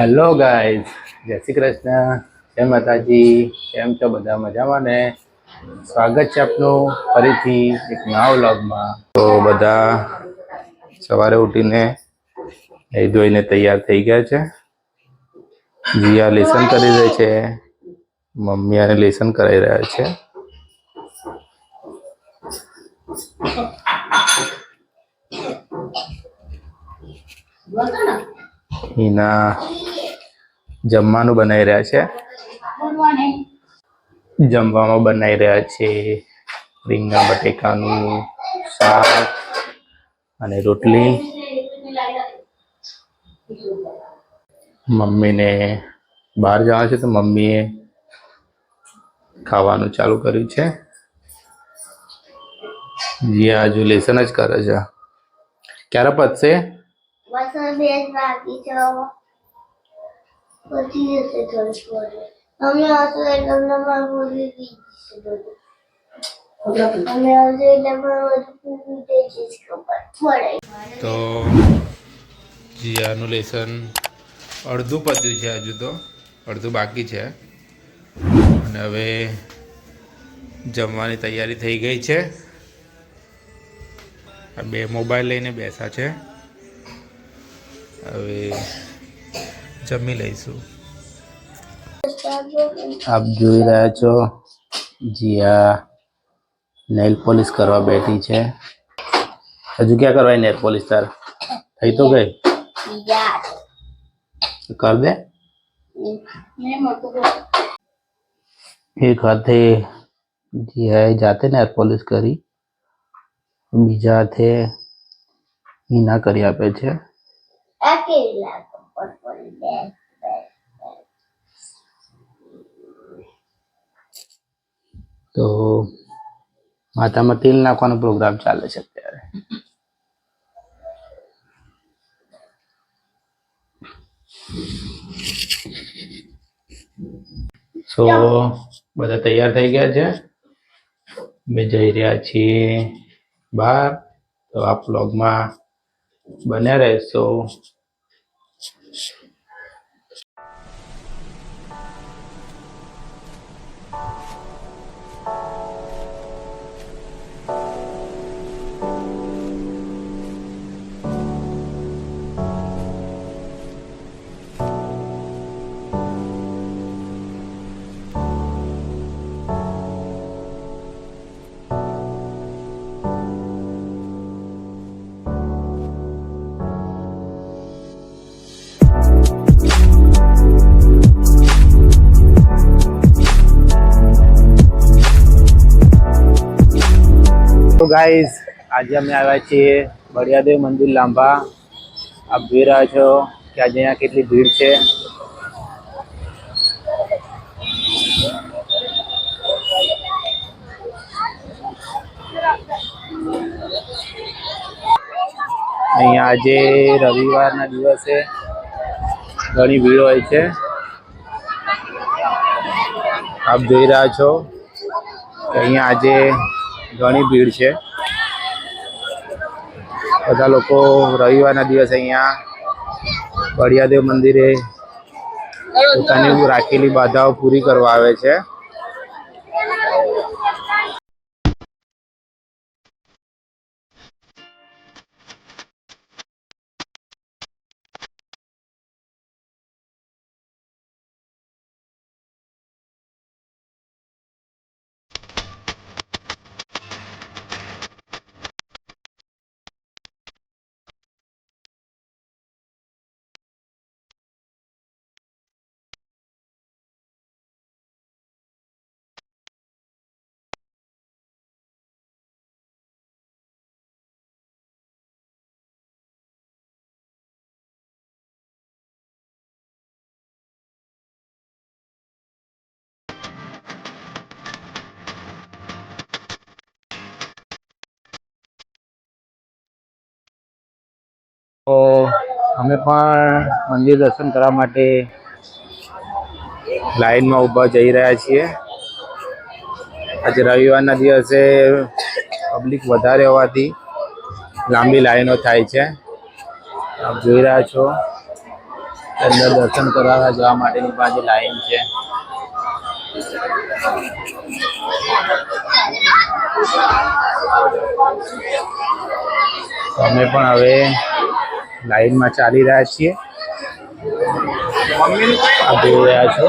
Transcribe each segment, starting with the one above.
Hello guys જય શ્રી કૃષ્ણ. જય માતાજી. કેમ છો બધા? મજામાં ને? સ્વાગત છે આપનું ફરીથી એક નવા વ્લોગમાં. તો બધા સવારે ઉઠીને એ ધોઈને તૈયાર થઈ ગયા છે. જીયા લેસન કરી રહી છે. મમ્મી આને લેસન કરાવી રહ્યા છે. એના જમવાનું બનાવી રહ્યા છે. જમવામાં બનાવી રહ્યા છે રીંગણા, બટેકાનું શાક અને રોટલી. મમ્મીને બહાર જવા છે તો મમ્મીએ ખાવાનું ચાલુ કર્યું છે. જીયા હજુ લેસન જ કરે છે. ક્યારે પતશે? બસ બે જ જશે થોડી થોડી અમે અમને મારે બોલી દીધી છે અમે હશો એટલે પૂરી તો જીયાનું લેસન અડધું પત્યું છે હજુ તો. અડધું બાકી છે. અને હવે જમવાની તૈયારી થઈ ગઈ છે. આ બે મોબાઈલ લઈને બેસા છે. હવે જમી લઈશું. આપ જોઈ રહ્યા છો જીયા નેલ પોલિશ કરવા બેઠી છે. હજુ ક્યાં કરવાય નેલ પોલિશ તાર? થઈ તો ગઈ? કર દે. એક હાથે જીયાએ જાતે નેલ પોલિશ કરી બીજા હાથે હિના કરી આપે છે. બે તો માથામાં તેલ નાખવાનો પ્રોગ્રામ ચાલે છે અત્યારે. સો બધા તૈયાર થઈ ગયા છે? અમે જઈ રહ્યા છીએ બહાર. તો આ બ્લોગમાં બન્યા રહેશો. ગાઈઝ આજે અમે આવ્યા છીએ બળિયાદેવ મંદિર લાંબા. આપ જોઈ રહ્યા છો કે આજે અહીંયા કેટલી ભીડ છે. અહીંયા આજે રવિવારના દિવસે ઘણી ભીડ હોય છે. આપ જોઈ રહ્યા છો અહીંયા આજે ઘણી ભીડ છે. બધા લોકો રવિવારના દિવસે અહીંયા બળિયાદેવ મંદિરે પોતાની રાખેલી બાધાઓ પૂરી કરવા આવે છે. તો અમે પણ મંદિર દર્શન કરવા માટે લાઈનમાં ઊભા જઈ રહ્યા છીએ. આજે રવિવારના દિવસે પબ્લિક વધારે હોવાથી લાંબી લાઈનો થાય છે. આપ જોઈ રહ્યા છો, અંદર દર્શન કરાવવા જવા માટેની પાછી લાઈન છે. અમે પણ હવે લાઈનમાં ચાલી રહ્યા છીએ. જોઈ રહ્યા છો.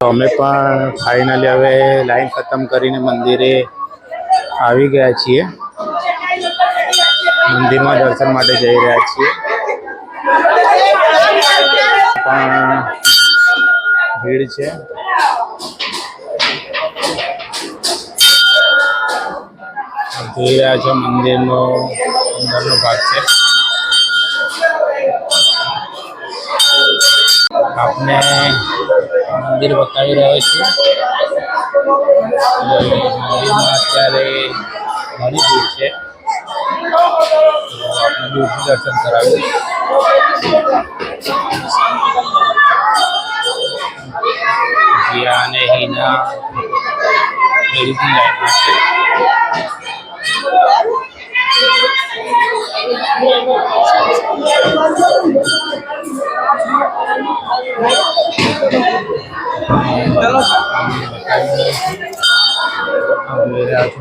તો અમે પણ ફાઇનલી હવે લાઈન ખતમ કરીને મંદિરે આવી ગયા છીએ. મંદિરમાં દર્શન માટે જઈ રહ્યા છીએ. પણ ભીડ છે. જોઈ રહ્યા છો મંદિરનો અંદરનો ભાગ છે. આપને મંદિર બતાવી રહ્યો છું. મંદિરમાં અત્યારે ઘણી ભીડ છે. આપણે દૂરથી દર્શન કરાવ્યું જીયા અને હિના લેડીઝની લાઈનમાં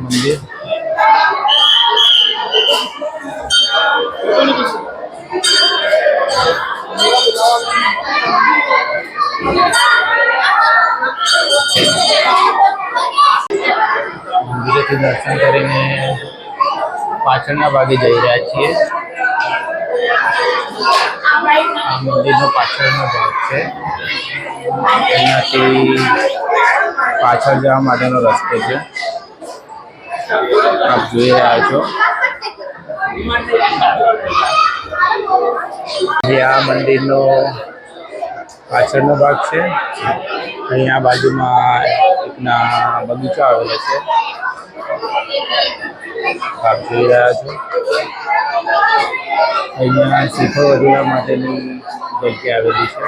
મંદિર. મંદિરેથી દર્શન કરીને પાછળના ભાગે જઈ રહ્યા છીએ. આ મંદિરનો પાછળનો ભાગ છે. એનાથી પાછળ જવા માટેનો રસ્તો છે. આપ જોઈ રહ્યા છો. જે આ મંદિરનો પાછળનો ભાગ છે અહીંયા બાજુમાં એકના બગીચો આવેલો છે. આપ જોઈ રહ્યા છો. અહીંયા શીખો વધેલા માટેની જગ્યા આવેલી છે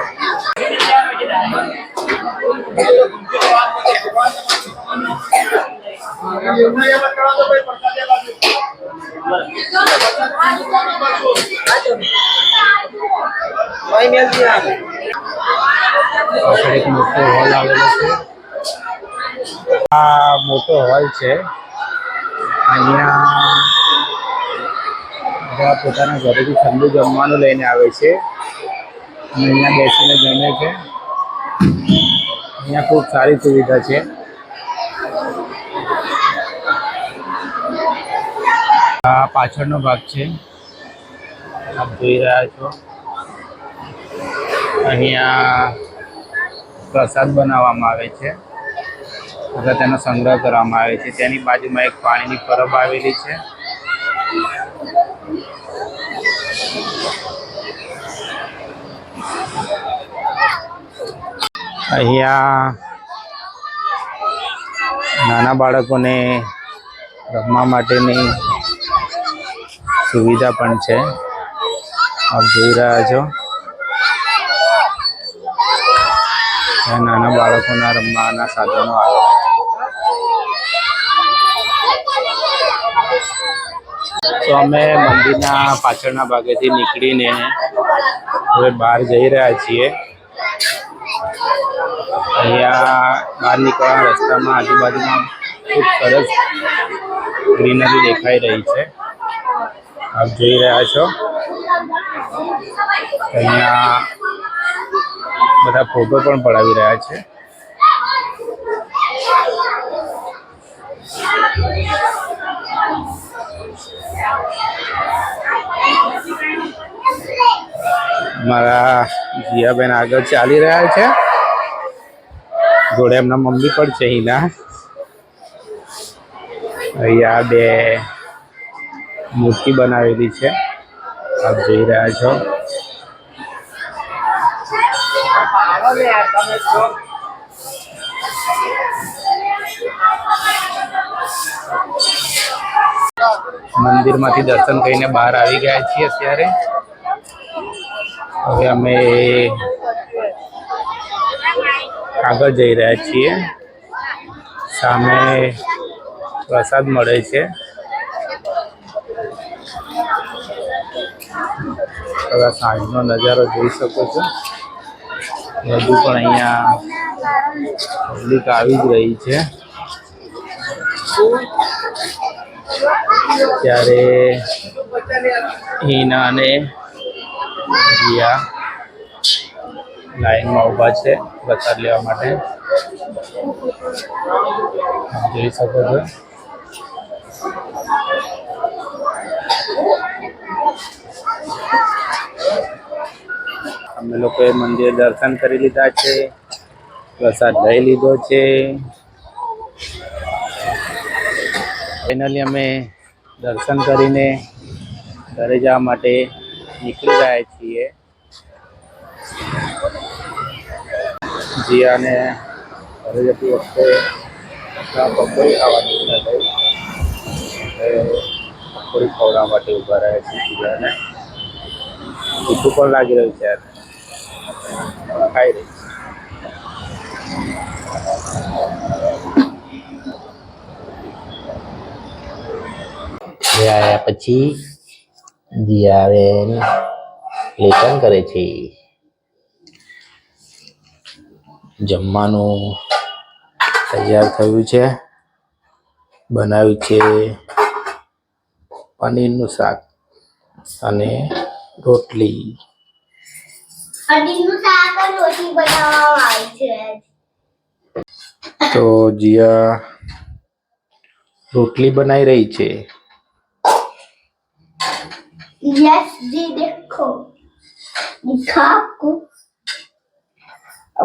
પાછળ મોટો હોલ આવેલો છે. આ મોટો હોલ છે. અહીંયા બધા પોતાના ઘરેથી ઠંડુ જમવાનું લઈને આવે છે. અહીંયા બેસીને જમે છે. અહીંયા ખૂબ સારી સુવિધા છે. આ પાછળનો ભાગ છે. આપ જોઈ રહ્યા છો. અહીંયા પ્રસાદ બનાવવામાં આવે છે. અથવા તેનો સંગ્રહ કરવામાં આવે છે. તેની બાજુમાં એક પાણીની પરબ આવેલી છે. અહીંયા નાના બાળકોને રમવા માટેની સુવિધા પણ છે. આપ જોઈ રહ્યા છો. નાના બાળકોના રમવાના સાધનો આવેલા તો અમે મંદિરના પાછળના ભાગેથી નીકળીને હવે બહાર જઈ રહ્યા છીએ. અહીંયા બહાર નીકળવાના રસ્તામાં આજુબાજુમાં ખૂબ સરસ ગ્રીનરી દેખાઈ રહી છે. આપ જોઈ રહ્યા છો. અહીંયા બધા ફોટો પણ પડાવી રહ્યા છે. મારા જીયાબેન આગળ ચાલી રહ્યા છે. જોડે એમના મમ્મી પણ છે હિના અહીંયા બે મૂર્તિ બનાવેલી છે. આપ જોઈ રહ્યા છો. મંદિરમાંથી દર્શન કરીને બહાર આવી ગયા છીએ અત્યારે. હવે અમે આગળ જઈ રહ્યા છીએ. સામે પ્રસાદ મળે છે. હવે સાંજનો નજારો જોઈ શકો છો. બધું પણ અહીંયા પબ્લિક આવી જ રહી છે. ત્યારે હિના અને રિયા લાઈનમાં ઊભા છે પ્રસાદ લેવા માટે. જોઈ શકો છો. લોકોએ મંદિર દર્શન કરી લીધા છે, પ્રસાદ લઈ લીધો છે. ફાઇનલી અમે દર્શન કરીને ઘરે જવા માટે નીકળી રહ્યા છીએ. જીયાને ઘરે જતી વખતે પકોડી ખાવાની પકોડી ખવડાવવા માટે ઊભા રહ્યા છીએ જીયાને. ભૂખું પણ લાગી રહ્યું છે ખાઈ રહી આવ્યા પછી જીયાબેન લેખન કરે છે. જમવાનું તૈયાર થયું છે. બનાવ્યું છે પનીરનું શાક અને રોટલી. તો જીયા રોટલી બનાવી રહી છે. યસ જી દેખો. દિખા કો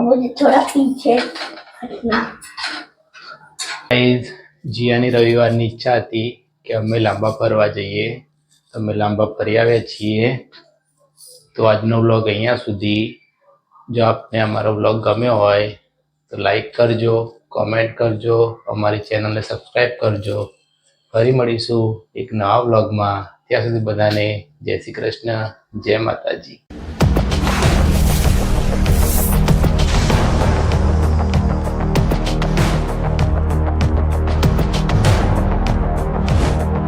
મુझे થોડા પીછે. ગાઈઝ જીયાની રવિવારની ઈચ્છા હતી કે અમે લાંબા ફરવા જઈએ. અમે લાંબા ફરી આવ્યા છીએ. તો આજનો વ્લોગ અહીંયા સુધી. જો આપને અમારો વ્લોગ ગમ્યો હોય, તો લાઈક કરજો કોમેન્ટ કરજો, અમારી ચેનલને સબસ્ક્રાઈબ કરજો. ફરી મળીશું એક નવા વ્લોગમાં ત્યાં સુધી બધાને જય શ્રી કૃષ્ણ, જય માતાજી.